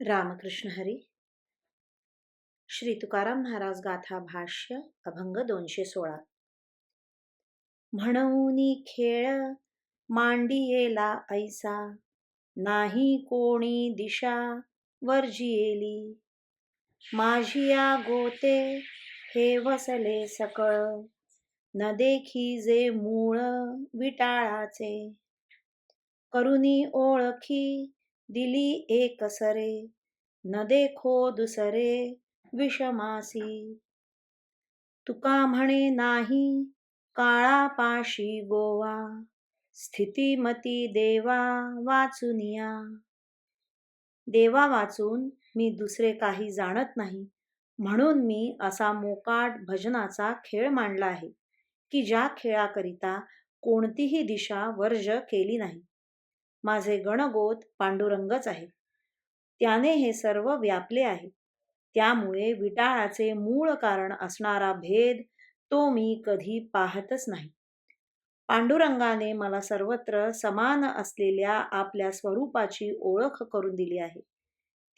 रामकृष्ण हरी। श्री तुकाराम महाराज गाथा भाष्य अभंग दोनशे सोळा। म्हणून खेळ मांडियेला ऐसा नाही कोणी दिशा वर्जियेली। माझिया गोते हे वसले सकळ न देखी जे मूळ विटाळाचे। करुनी ओळखी दिली एकसरे न देखो दुसरे विषमासी. तुका म्हणे नाही काळा पाशी गोवा स्थितीमती देवा वाचुनिया देवा वाचून मी दुसरे काही जाणत नाही म्हणून मी असा मोकाट भजनाचा खेळ मांडला आहे की ज्या खेळाकरिता कोणतीही दिशा वर्ज केली नाही. माझे गणगोत पांडुरंगच आहे. त्याने हे सर्व व्यापले आहे. त्यामुळे विटाळाचे मूळ कारण असणारा भेद तो मी कधी पाहतच नाही. पांडुरंगाने मला सर्वत्र समान असलेल्या आपल्या स्वरूपाची ओळख करून दिली आहे.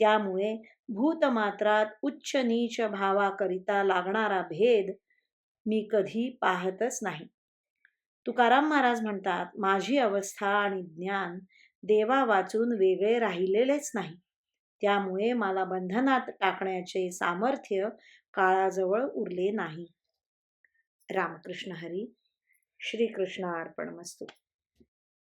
त्यामुळे भूतमात्रात उच्च नीच भावाकरिता लागणारा भेद मी कधी पाहतच नाही. तुकाराम महाराज म्हणतात माझी अवस्था आणि ज्ञान देवा वाचून वेगळे राहिलेलेच नाही. त्यामुळे मला बंधनात टाकण्याचे सामर्थ्य काळाजवळ उरले नाही. रामकृष्ण हरी श्रीकृष्ण अर्पण मस्तू